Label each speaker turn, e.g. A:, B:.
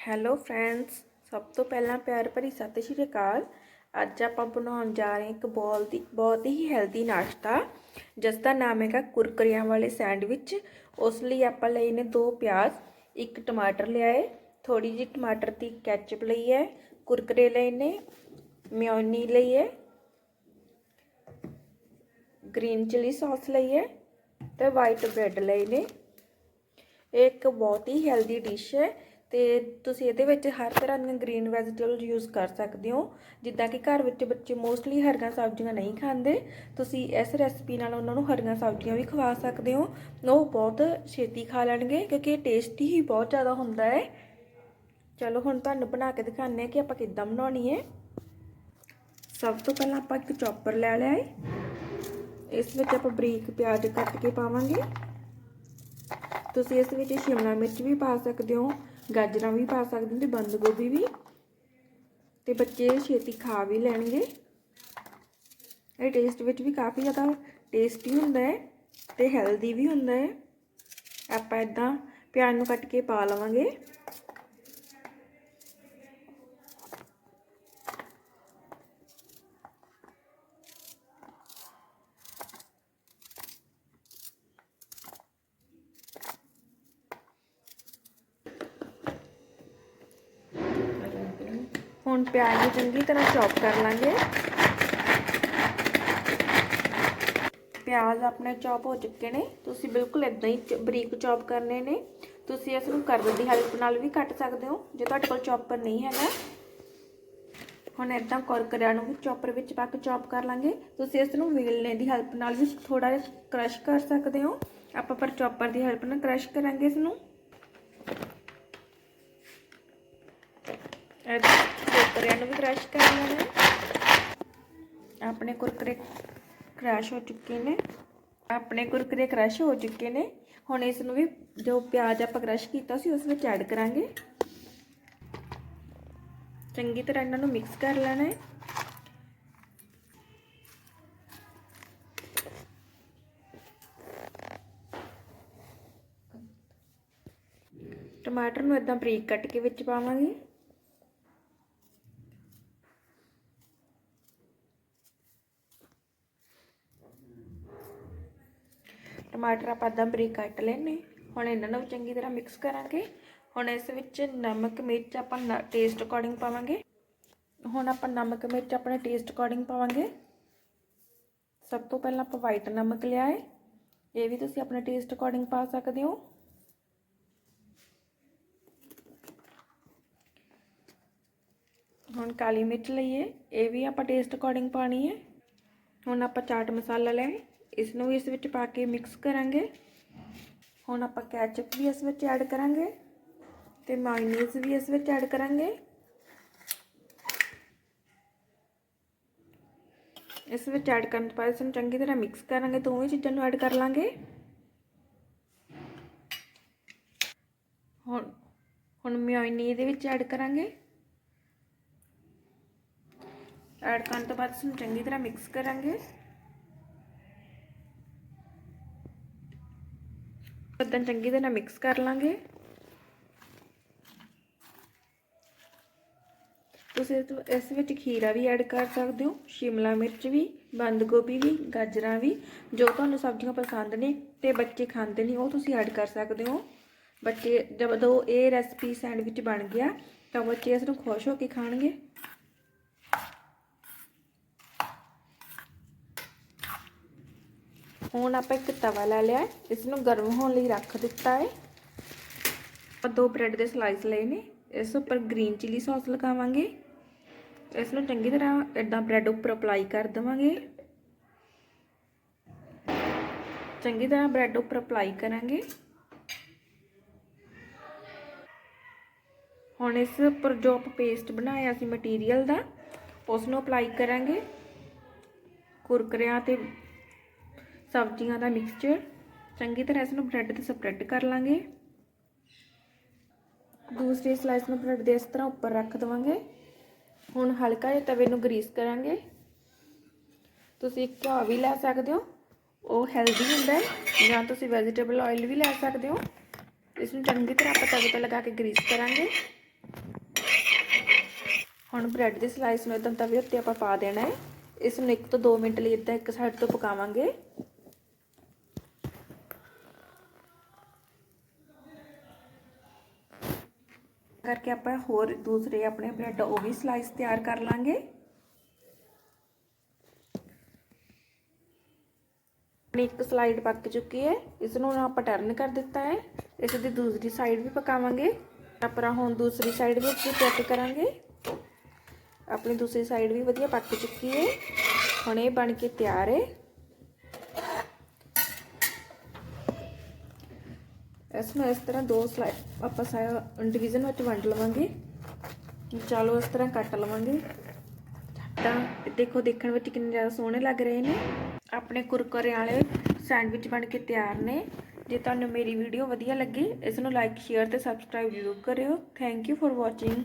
A: Hello friends, ਸਭ ਤੋਂ ਪਹਿਲਾਂ ਪਿਆਰ ਭਰੀ ਸਤਿ ਸ਼੍ਰੀ ਅਕਾਲ। ਅੱਜ ਆਪਾਂ ਬਣਾਉਣ ਜਾ ਰਹੇ ਇੱਕ ਬਹੁਤ ਹੀ ਬਹੁਤ ਹੀ ਹੈਲਦੀ ਨਾਸ਼ਤਾ, ਜਿਸ ਦਾ ਨਾਮ ਹੈਗਾ ਕੁਰਕਰਿਆਂ ਵਾਲੇ ਸੈਂਡਵਿਚ। ਉਸ ਲਈ ਆਪਾਂ ਲਈ ਨੇ ਦੋ ਪਿਆਜ਼, ਇੱਕ ਟਮਾਟਰ ਲਿਆ ਹੈ ਥੋੜੀ ਜਿਹੀ ਟਮਾਟਰ ਦੀ ਕੈਚਅਪ ਲਈ ਹੈ, ਕੁਰਕਰੇ ਲਏ ਨੇ, ਮਿਓਨੀ ਲਈ ਹੈ, ਗ੍ਰੀਨ ਚਿਲੀ ਸੌਸ ਲਈ ਹੈ ਤੇ ਵਾਈਟ ਬ੍ਰੈਡ ਲਈ ਨੇ। ਇਹ ਇੱਕ ਬਹੁਤ ਹੀ ਹੈਲਦੀ ਡਿਸ਼ ਹੈ। ਤੇ ਤੁਸੀਂ ਇਹਦੇ ਵਿੱਚ ਹਰ ਤਰ੍ਹਾਂ ਦੀਆਂ ਗ੍ਰੀਨ ਵੈਜੀਟੇਬਲ ਯੂਜ਼ ਕਰ ਸਕਦੇ ਹੋ। ਜਿੱਦਾਂ ਕਿ ਘਰ ਵਿੱਚ ਬੱਚੇ ਮੋਸਟਲੀ ਹਰੀਆਂ ਸਬਜ਼ੀਆਂ ਨਹੀਂ ਖਾਂਦੇ, ਤੁਸੀਂ ਇਸ ਰੈਸਪੀ ਨਾਲ ਉਹਨਾਂ ਨੂੰ ਹਰੀਆਂ ਸਬਜ਼ੀਆਂ ਵੀ ਖਵਾ ਸਕਦੇ ਹੋ। ਉਹ ਬਹੁਤ ਛੇਤੀ ਖਾ ਲੈਣਗੇ ਕਿਉਂਕਿ ਇਹ ਟੇਸਟੀ ਹੀ ਬਹੁਤ ਜ਼ਿਆਦਾ ਹੁੰਦਾ ਹੈ। ਚਲੋ ਹੁਣ ਤੁਹਾਨੂੰ ਬਣਾ ਕੇ ਦਿਖਾਉਂਦੇ ਹਾਂ ਕਿ ਆਪਾਂ ਕਿੱਦਾਂ ਬਣਾਉਣੀ ਹੈ। ਸਭ ਤੋਂ ਪਹਿਲਾਂ ਆਪਾਂ ਇੱਕ ਚੌਪਰ ਲੈ ਲਿਆ ਹੈ। ਇਸ ਵਿੱਚ ਆਪਾਂ ਬਰੀਕ ਪਿਆਜ਼ ਕੱਟ ਕੇ ਪਾਵਾਂਗੇ। ਤੁਸੀਂ ਇਸ ਵਿੱਚ ਸ਼ਿਮਲਾ ਮਿਰਚ ਵੀ ਪਾ ਸਕਦੇ ਹੋ। ਗਾਜਰਾਂ ਵੀ ਪਾ ਸਕਦੇ ਹੋ ਤੇ ਬੰਦ ਗੋਭੀ ਵੀ। ਤੇ ਬੱਚੇ ਛੇਤੀ ਖਾ ਵੀ ਲੈਣਗੇ। ਇਹ ਟੇਸਟ ਵਿੱਚ ਵੀ ਕਾਫੀ ਜ਼ਿਆਦਾ ਟੇਸਟੀ ਹੁੰਦਾ ਹੈ ਤੇ ਹੈਲਦੀ ਵੀ ਹੁੰਦਾ ਹੈ। ਆਪਾਂ ਇਦਾਂ ਪਿਆਜ਼ ਨੂੰ ਕੱਟ ਕੇ ਪਾ ਲਵਾਂਗੇ। ਹੁਣ ਪਿਆਜ਼ ਨੂੰ ਚੰਗੀ ਤਰ੍ਹਾਂ ਚੌਪ ਕਰ ਲਾਂਗੇ। ਪਿਆਜ਼ ਆਪਣੇ ਚੌਪ ਹੋ ਚੁੱਕੇ ਨੇ। ਤੁਸੀਂ ਬਿਲਕੁਲ ਇਦਾਂ ਹੀ ਬਰੀਕ ਚੌਪ ਕਰਨੇ ਨੇ। ਤੁਸੀਂ ਇਸ ਨੂੰ ਕਰਦ ਦੀ ਹੈਲਪ ਨਾਲ ਵੀ ਕੱਟ ਸਕਦੇ ਹੋ, ਜੇ ਤੁਹਾਡੇ ਕੋਲ ਚੌਪਰ ਨਹੀਂ ਹੈਗਾ। ਹੁਣ ਇਦਾਂ ਕੁਰਕਰਿਆਂ ਨੂੰ ਵੀ ਚੌਪਰ ਵਿੱਚ ਪਾ ਕੇ ਚੌਪ ਕਰ ਲਾਂਗੇ। ਤੁਸੀਂ ਇਸ ਨੂੰ ਵੇਲਣੇ ਦੀ ਹੈਲਪ ਨਾਲ ਵੀ ਥੋੜਾ ਜਿਹਾ ਕ੍ਰਸ਼ ਕਰ ਸਕਦੇ ਹੋ। ਆਪਾਂ ਪਰ ਚੌਪਰ ਦੀ ਹੈਲਪ ਨਾਲ ਕ੍ਰਸ਼ ਕਰਾਂਗੇ ਇਸ ਨੂੰ। ਕੁਰਕਰਿਆਂ ਨੂੰ ਵੀ ਕ੍ਰਸ਼ ਕਰ ਲੈਣਾ ਆਪਣੇ ਕੁਰਕਰੇ ਕ੍ਰਸ਼ ਹੋ ਚੁੱਕੇ ਨੇ। ਆਪਣੇ ਕੁਰਕਰੇ ਕ੍ਰਸ਼ ਹੋ ਚੁੱਕੇ ਨੇ। ਹੁਣ ਇਸ ਨੂੰ ਵੀ ਜੋ ਪਿਆਜ਼ ਆਪਾਂ ਕ੍ਰਸ਼ ਕੀਤਾ ਸੀ, ਉਸ ਵਿੱਚ ਐਡ ਕਰਾਂਗੇ। ਚੰਗੀ ਤਰ੍ਹਾਂ ਇਹਨਾਂ ਨੂੰ ਮਿਕਸ ਕਰ ਲੈਣਾ ਹੈ। ਟਮਾਟਰ ਨੂੰ ਇਦਾਂ ਬਰੀਕ ਕੱਟ ਕੇ ਵਿੱਚ ਪਾਵਾਂਗੇ। ਟਮਾਟਰ ਆਪਾਂ ਅੱਧਾ ਬਰੀਕ ਕੱਟ ਲੈਣੇ ਹੁਣ ਇਹਨਾਂ ਨੂੰ ਚੰਗੀ ਤਰ੍ਹਾਂ ਮਿਕਸ ਕਰਾਂਗੇ। ਹੁਣ ਇਸ ਵਿੱਚ ਨਮਕ, ਮਿਰਚ ਆਪਾਂ ਟੇਸਟ ਅਕੋਰਡਿੰਗ ਪਾਵਾਂਗੇ। ਹੁਣ ਆਪਾਂ ਨਮਕ, ਮਿਰਚ ਆਪਣੇ ਟੇਸਟ ਅਕੋਰਡਿੰਗ ਪਾਵਾਂਗੇ। ਸਭ ਤੋਂ ਪਹਿਲਾਂ ਆਪਾਂ ਵਾਈਟ ਨਮਕ ਲਿਆ ਹੈ। ਇਹ ਵੀ ਤੁਸੀਂ ਆਪਣੇ ਟੇਸਟ ਅਕੋਰਡਿੰਗ ਪਾ ਸਕਦੇ ਹੋ। ਹੁਣ ਕਾਲੀ ਮਿਰਚ ਲਈਏ। ਇਹ ਵੀ ਆਪਾਂ ਟੇਸਟ ਅਕੋਰਡਿੰਗ ਪਾਣੀ ਹੈ। ਹੁਣ ਆਪਾਂ ਚਾਟ ਮਸਾਲਾ ਲੈ ਇਸ ਨੂੰ ਵੀ ਇਸ ਵਿੱਚ ਪਾ ਕੇ ਮਿਕਸ ਕਰਾਂਗੇ। ਹੁਣ ਆਪਾਂ ਕੈਚਅਪ ਵੀ ਇਸ ਵਿੱਚ ਐਡ ਕਰਾਂਗੇ ਤੇ ਮਾਇਓਨੀਜ਼ ਵੀ ਇਸ ਵਿੱਚ ਐਡ ਕਰਾਂਗੇ। ਇਸ ਵਿੱਚ ਐਡ ਕਰਨ ਤੋਂ ਬਾਅਦ ਇਸ ਨੂੰ ਚੰਗੀ ਤਰ੍ਹਾਂ ਮਿਕਸ ਕਰਾਂਗੇ, ਦੋਵੇਂ ਚੀਜ਼ਾਂ ਨੂੰ ਐਡ ਕਰ ਲਾਂਗੇ। ਹੁਣ ਹੁਣ ਮਿਓਨੀ ਦੇ ਵਿੱਚ ਐਡ ਕਰਾਂਗੇ। ਐਡ ਕਰਨ ਤੋਂ ਬਾਅਦ ਇਸ ਨੂੰ ਚੰਗੀ ਤਰ੍ਹਾਂ ਮਿਕਸ ਕਰਾਂਗੇ। ਇਦਾਂ ਚੰਗੀ ਤਰ੍ਹਾਂ ਮਿਕਸ ਕਰ ਲਾਂਗੇ। ਤੁਸੀਂ ਇਸ ਵਿੱਚ ਖੀਰਾ ਵੀ ਐਡ ਕਰ ਸਕਦੇ ਹੋ, ਸ਼ਿਮਲਾ ਮਿਰਚ ਵੀ, ਬੰਦ ਗੋਭੀ ਵੀ, ਗਾਜਰਾਂ ਵੀ, ਜੋ ਤੁਹਾਨੂੰ ਸਬਜ਼ੀਆਂ ਪਸੰਦ ਨੇ ਤੇ ਬੱਚੇ ਖਾਂਦੇ ਨਹੀਂ ਉਹ ਤੁਸੀਂ ਐਡ ਕਰ ਸਕਦੇ ਹੋ। ਬੱਚੇ ਜਦੋਂ ਇਹ ਰੈਸਪੀ ਸੈਂਡਵਿਚ ਬਣ ਗਿਆ, ਤਾਂ ਬੱਚੇ ਇਸ ਨੂੰ ਖੁਸ਼ ਹੋ ਕੇ ਖਾਣਗੇ। ਹੁਣ ਆਪਾਂ ਇੱਕ ਤਵਾ ਲੈ ਲਿਆ ਇਸ ਨੂੰ ਗਰਮ ਹੋਣ ਲਈ ਰੱਖ ਦਿੱਤਾ ਹੈ। ਆਪਾਂ ਦੋ ਬ੍ਰੈਡ ਦੇ ਸਲਾਈਸ ਲਏ ਨੇ। ਇਸ ਉੱਪਰ ਗ੍ਰੀਨ ਚਿਲੀ ਸੌਸ ਲਗਾਵਾਂਗੇ। ਇਸ ਨੂੰ ਚੰਗੀ ਤਰ੍ਹਾਂ ਇਦਾਂ ਬ੍ਰੈਡ ਉੱਪਰ ਅਪਲਾਈ ਕਰ ਦਵਾਂਗੇ। ਚੰਗੀ ਤਰ੍ਹਾਂ ਬ੍ਰੈਡ ਉੱਪਰ ਅਪਲਾਈ ਕਰਾਂਗੇ। ਹੁਣ ਇਸ ਉੱਪਰ ਜੋ ਆਪਾਂ ਪੇਸਟ ਬਣਾਇਆ ਸੀ ਮਟੀਰੀਅਲ ਦਾ ਉਸ ਨੂੰ ਅਪਲਾਈ ਕਰਾਂਗੇ। ਕੁਰਕਰਿਆਂ ਤੇ ਸਬਜ਼ੀਆਂ ਦਾ ਮਿਕਸਚਰ ਚੰਗੀ ਤਰ੍ਹਾਂ ਇਸ ਨੂੰ ਬ੍ਰੈਡ ਤੇ ਸਪਰੈਡ ਕਰ ਲਾਂਗੇ। ਦੂਸਰੀ ਸਲਾਈਸ ਨੂੰ ਬ੍ਰੈਡ ਦੇ ਇਸ ਤਰ੍ਹਾਂ ਉੱਪਰ ਰੱਖ ਦਵਾਂਗੇ। ਹੁਣ ਹਲਕਾ ਜਿਹਾ ਤਵੇ ਨੂੰ ਗਰੀਸ ਕਰਾਂਗੇ। ਤੁਸੀਂ ਘਿਓ ਵੀ ਲੈ ਸਕਦੇ ਹੋ। ਉਹ ਹੈਲਦੀ ਹੁੰਦਾ ਹੈ। ਜਾਂ ਤੁਸੀਂ ਵੈਜੀਟੇਬਲ ਆਇਲ ਵੀ ਲੈ ਸਕਦੇ ਹੋ। ਇਸ ਨੂੰ ਚੰਗੀ ਤਰ੍ਹਾਂ ਆਪਾਂ ਤਵੇ ਤੇ ਲਗਾ ਕੇ ਗਰੀਸ ਕਰਾਂਗੇ। ਹੁਣ ਬ੍ਰੈਡ ਦੀ ਸਲਾਈਸ ਨੂੰ ਇਦਾਂ ਤਵੇ ਉੱਤੇ ਆਪਾਂ ਪਾ ਦੇਣਾ ਹੈ। ਇਸ ਨੂੰ 1 ਤੋਂ 2 ਮਿੰਟ ਲਈ ਇਦਾਂ ਇੱਕ ਸਾਈਡ ਤੋਂ ਪਕਾਵਾਂਗੇ। ਕਰਕੇ ਆਪਾਂ ਹੋਰ ਦੂਸਰੇ ਆਪਣੇ ਬ੍ਰੈਡ ਉਹ ਵੀ ਸਲਾਈਸ ਤਿਆਰ ਕਰ ਲਾਂਗੇ। ਇੱਕ ਸਲਾਈਡ ਪੱਕ ਚੁੱਕੀ ਹੈ। ਇਸ ਨੂੰ ਹੁਣ ਆਪਾਂ ਟਰਨ ਕਰ ਦਿੱਤਾ ਹੈ। ਇਸ ਦੀ ਦੂਸਰੀ ਸਾਈਡ ਵੀ ਪਕਾਵਾਂਗੇ। ਆਪਾਂ ਹੁਣ ਦੂਸਰੀ ਸਾਈਡ ਵੀ ਅਸੀਂ ਚੈੱਕ ਕਰਾਂਗੇ। ਆਪਣੀ ਦੂਸਰੀ ਸਾਈਡ ਵੀ ਵਧੀਆ ਪੱਕ ਚੁੱਕੀ ਹੈ। ਹੁਣ ਇਹ ਬਣ ਕੇ ਤਿਆਰ ਹੈ। ਇਸ ਨੂੰ ਇਸ ਤਰ੍ਹਾਂ ਦੋ ਸਲਾਈਡ ਆਪਾਂ ਸਾਰਾ ਡਿਵੀਜ਼ਨ ਵਿੱਚ ਵੰਡ ਲਵਾਂਗੇ। ਚਲੋ, ਇਸ ਤਰ੍ਹਾਂ ਕੱਟ ਲਵਾਂਗੇ। ਤਾਂ ਦੇਖੋ, ਦੇਖਣ ਵਿੱਚ ਕਿੰਨੇ ਜ਼ਿਆਦਾ ਸੋਹਣੇ ਲੱਗ ਰਹੇ ਨੇ। ਆਪਣੇ ਕੁਰਕਰੇ ਵਾਲੇ ਸੈਂਡਵਿਚ ਬਣ ਕੇ ਤਿਆਰ ਨੇ। ਜੇ ਤੁਹਾਨੂੰ ਮੇਰੀ ਵੀਡੀਓ ਵਧੀਆ ਲੱਗੀ, ਇਸ ਨੂੰ ਲਾਈਕ ਸ਼ੇਅਰ ਤੇ ਸਬਸਕ੍ਰਾਈਬ ਜ਼ਰੂਰ ਕਰਿਓ। Thank you for watching